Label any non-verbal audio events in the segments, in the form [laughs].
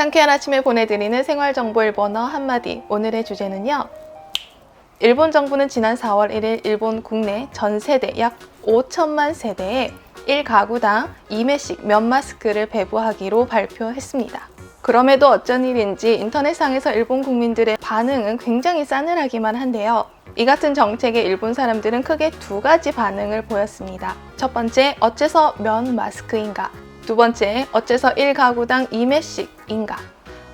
상쾌한 아침에 보내드리는 생활정보 일본어 한마디. 오늘의 주제는요. 일본 정부는 지난 4월 1일 일본 국내 전 세대 약 5천만 세대에 1가구당 2매씩 면 마스크를 배부하기로 발표했습니다. 그럼에도 어쩐 일인지 인터넷상에서 일본 국민들의 반응은 굉장히 싸늘하기만 한데요. 이 같은 정책에 일본 사람들은 크게 두 가지 반응을 보였습니다. 첫 번째, 어째서 면 마스크인가? 두 번째, 어째서 1가구당 2매씩 인가?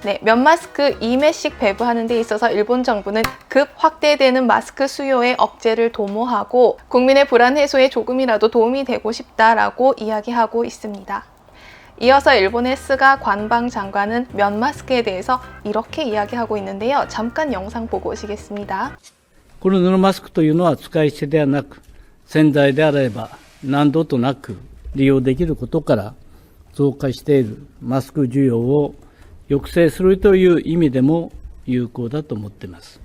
네, 면 마스크 2매씩 배부하는 데 있어서 일본 정부는 급 확대되는 마스크 수요에 억제를 도모하고 국민의 불안 해소에 조금이라도 도움이 되고 싶다라고 이야기하고 있습니다. 이어서 일본의 스가 관방 장관은 면 마스크에 대해서 이렇게 이야기하고 있는데요. 잠깐 영상 보고 오시겠습니다. この布マスクというのは使い捨てではなく、洗剤であれば何度となく利用できることから、増加しているマスク需要を 抑制するという意味でも有効だと思っています。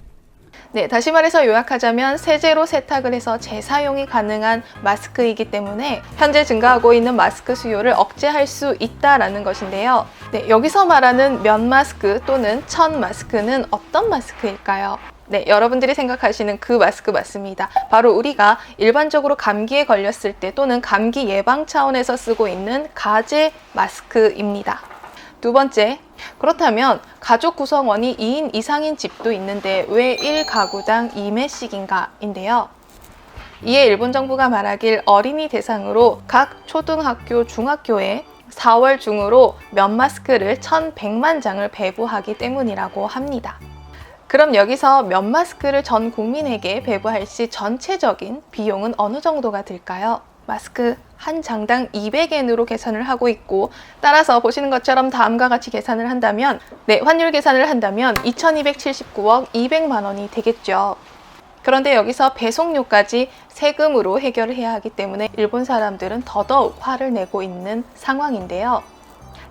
네, 다시 말해서 요약하자면 세제로 세탁을 해서 재사용이 가능한 마스크이기 때문에 현재 증가하고 있는 마스크 수요를 억제할 수 있다라는 것인데요. 네, 여기서 말하는 면 마스크 또는 천 마스크는 어떤 마스크일까요? 네, 여러분들이 생각하시는 그 마스크 맞습니다. 바로 우리가 일반적으로 감기에 걸렸을 때 또는 감기 예방 차원에서 쓰고 있는 가제 마스크입니다. 두 번째, 그렇다면 가족 구성원이 2인 이상인 집도 있는데 왜 1가구당 2매씩인가인데요. 이에 일본 정부가 말하길 어린이 대상으로 각 초등학교, 중학교에 4월 중으로 면 마스크를 1,100만 장을 배부하기 때문이라고 합니다. 그럼 여기서 면 마스크를 전 국민에게 배부할 시 전체적인 비용은 어느 정도가 들까요? 마스크 한 장당 200엔으로 계산을 하고 있고 따라서 보시는 것처럼 다음과 같이 계산을 한다면 네, 환율 계산을 한다면 2279억 200만 원이 되겠죠. 그런데 여기서 배송료까지 세금으로 해결을 해야 하기 때문에 일본 사람들은 더더욱 화를 내고 있는 상황인데요.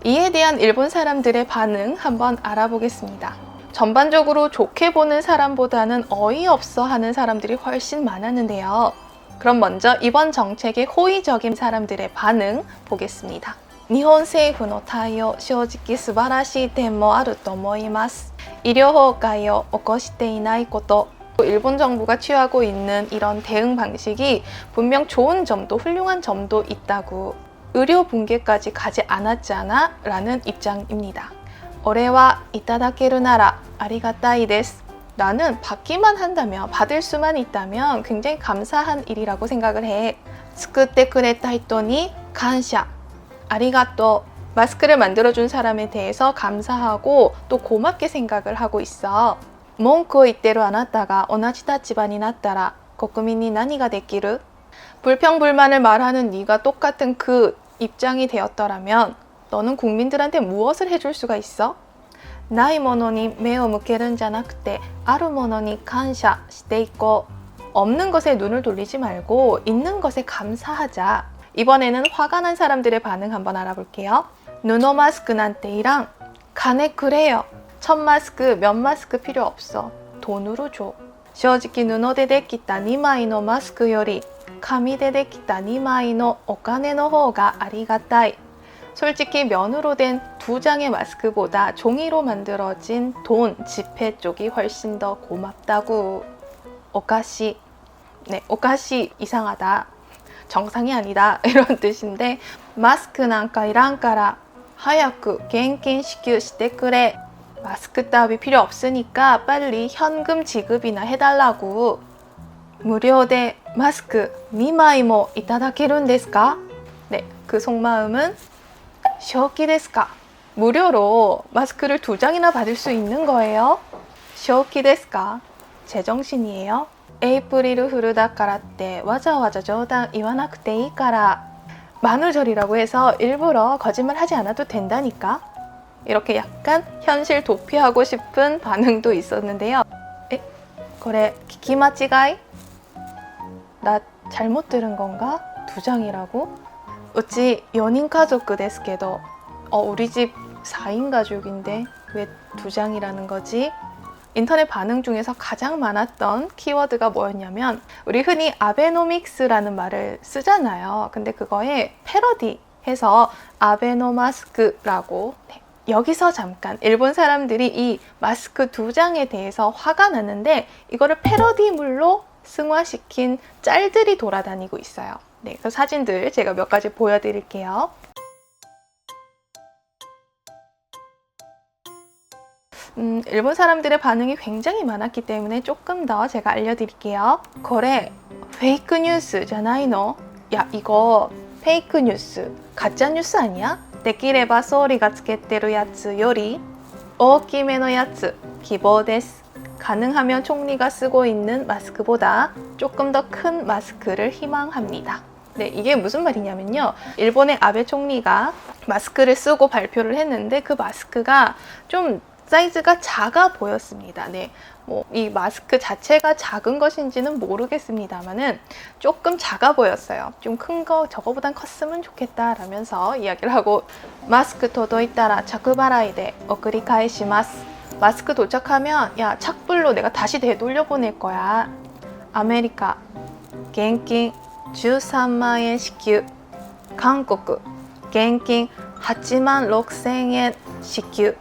이에 대한 일본 사람들의 반응 한번 알아보겠습니다. 전반적으로 좋게 보는 사람보다는 어이없어 하는 사람들이 훨씬 많았는데요. 그럼 먼저 이번 정책에 호의적인 사람들의 반응 보겠습니다. 日本政府の対応正直素晴らしい点もあると思います医療崩壊を起こしていないこと 일본 정부가 취하고 있는 이런 대응 방식이 분명 좋은 점도 훌륭한 점도 있다고 의료 붕괴까지 가지 않았잖아 라는 입장입니다. 올해와 이타다케루 나라 아리가타이 데스 나는 받기만 한다면 받을 수만 있다면 굉장히 감사한 일이라고 생각을 해. 스크때 그랬다 했더니 간샤, 아리가또 마스크를 만들어준 사람에 대해서 감사하고 또 고맙게 생각을 하고 있어. 몽크 이때로 안 왔다가 오나지다 집안이 났다라 국민이 나니가 됐기를 불평 불만을 말하는 네가 똑같은 그 입장이 되었더라면 너는 국민들한테 무엇을 해줄 수가 있어? ないものに目を向けるんじゃなくてあるものに感謝していこう 없는 것에 눈을 돌리지 말고 있는 것에 감사하자. 이번에는 화가 난 사람들의 반응 한번 알아볼게요. 누노 마스크 난테이랑 가네 그래요. 첫 마스크, 면 마스크 필요 없어. 돈으로 줘. 正直布でできた2枚のマスクより紙でできた2枚のお金の方がありがたい. 솔직히 면으로 된 두 장의 마스크보다 종이로 만들어진 돈, 지폐 쪽이 훨씬 더 고맙다고. 오카시. 네, 오카시 이상하다. 정상이 아니다. [laughs] 이런 뜻인데 마스크 난까 이란까라 하야쿠 겐킨 시큐 시테크레 마스크 따위 필요 없으니까 빨리 현금 지급이나 해달라고. 무료대 마스크 2枚も いただけるんですか? 네, 그 속마음은 正気ですか? 무료로 마스크를 두 장이나 받을 수 있는 거예요? 正気ですか? 제정신이에요? 에이프릴 후르다 까라때 와자와자 저당 이와나쿠테 이까라 만우절이라고 해서 일부러 거짓말 하지 않아도 된다니까? 이렇게 약간 현실 도피하고 싶은 반응도 있었는데요. 에? 그래, 기마치가이? 나 잘못 들은 건가? 두 장이라고? 우치 연인 가족ですけど 어, 우리 집 4인 가족인데 왜 두 장이라는 거지? 인터넷 반응 중에서 가장 많았던 키워드가 뭐였냐면 우리 흔히 아베노믹스라는 말을 쓰잖아요. 근데 그거에 패러디 해서 아베노마스크라고 네, 여기서 잠깐 일본 사람들이 이 마스크 두 장에 대해서 화가 났는데 이거를 패러디물로 승화시킨 짤들이 돌아다니고 있어요. 네, 그 사진들 제가 몇 가지 보여드릴게요. 음, 일본 사람들의 반응이 굉장히 많았기 때문에 조금 더 제가 알려드릴게요. 거래 페이크 뉴스 じゃないの? 야 이거 페이크 뉴스 가짜 뉴스 아니야? できれば総理がつけてるやつより大きめのやつ希望です 가능하면 총리가 쓰고 있는 마스크보다 조금 더 큰 마스크를 희망합니다. 네, 이게 무슨 말이냐면요. 일본의 아베 총리가 마스크를 쓰고 발표를 했는데 그 마스크가 좀 사이즈가 작아 보였습니다. 네. 뭐 이 마스크 자체가 작은 것인지는 모르겠습니다만은 조금 작아 보였어요. 좀 큰 거 저거보단 컸으면 좋겠다라면서 이야기를 하고 마스크 도도이따라 자쿠바라이데 오크리카이시마스 마스크 도착하면 야 착불로 내가 다시 되돌려 보낼 거야. 아메리카 겐킹 13만 엔 시큐 한국 겐킹 8만 6천 엔 시큐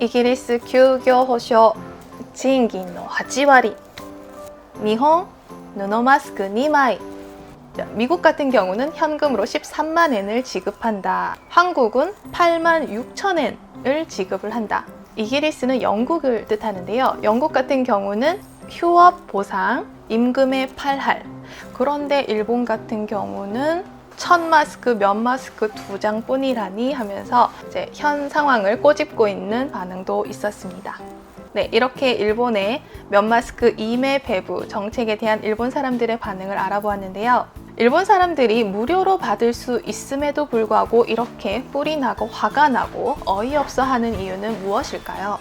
이기리스休業保障賃金の8割日本布マスク2枚 자, 미국 같은 경우는 현금으로 13만 엔을 지급한다. 한국은 8만 6천 엔을 지급을 한다. 이기리스는 영국을 뜻하는데요. 영국 같은 경우는 휴업 보상, 임금의 8할. 그런데 일본 같은 경우는 천 마스크, 면 마스크 두 장뿐이라니 하면서 이제 현 상황을 꼬집고 있는 반응도 있었습니다. 네, 이렇게 일본의 면 마스크 이매 배부 정책에 대한 일본 사람들의 반응을 알아보았는데요. 일본 사람들이 무료로 받을 수 있음에도 불구하고 이렇게 뿔이 나고 화가 나고 어이없어 하는 이유는 무엇일까요?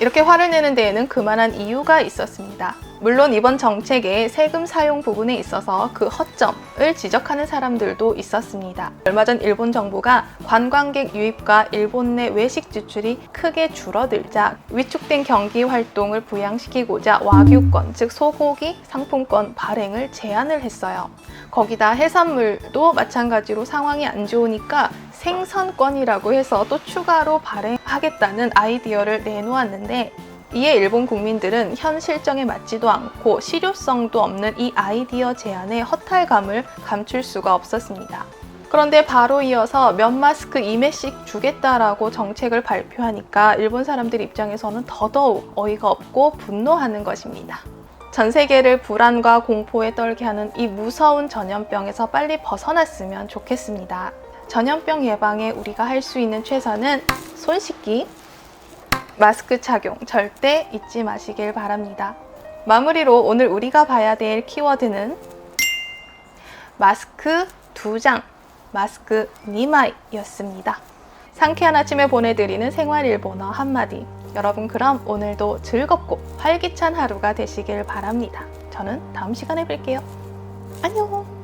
이렇게 화를 내는 데에는 그만한 이유가 있었습니다. 물론 이번 정책의 세금 사용 부분에 있어서 그 허점을 지적하는 사람들도 있었습니다. 얼마 전 일본 정부가 관광객 유입과 일본 내 외식 지출이 크게 줄어들자 위축된 경기 활동을 부양시키고자 와규권, 즉 소고기 상품권 발행을 제한을 했어요. 거기다 해산물도 마찬가지로 상황이 안 좋으니까 생선권이라고 해서 또 추가로 발행하겠다는 아이디어를 내놓았는데 이에 일본 국민들은 현 실정에 맞지도 않고 실효성도 없는 이 아이디어 제안에 허탈감을 감출 수가 없었습니다. 그런데 바로 이어서 면 마스크 2매씩 주겠다라고 정책을 발표하니까 일본 사람들 입장에서는 더더욱 어이가 없고 분노하는 것입니다. 전 세계를 불안과 공포에 떨게 하는 이 무서운 전염병에서 빨리 벗어났으면 좋겠습니다. 전염병 예방에 우리가 할 수 있는 최선은 손 씻기, 마스크 착용 절대 잊지 마시길 바랍니다. 마무리로 오늘 우리가 봐야 될 키워드는 마스크 두 장, 마스크 니마이였습니다. 상쾌한 아침에 보내드리는 생활 일본어 한마디. 여러분 그럼 오늘도 즐겁고 활기찬 하루가 되시길 바랍니다. 저는 다음 시간에 뵐게요. 안녕!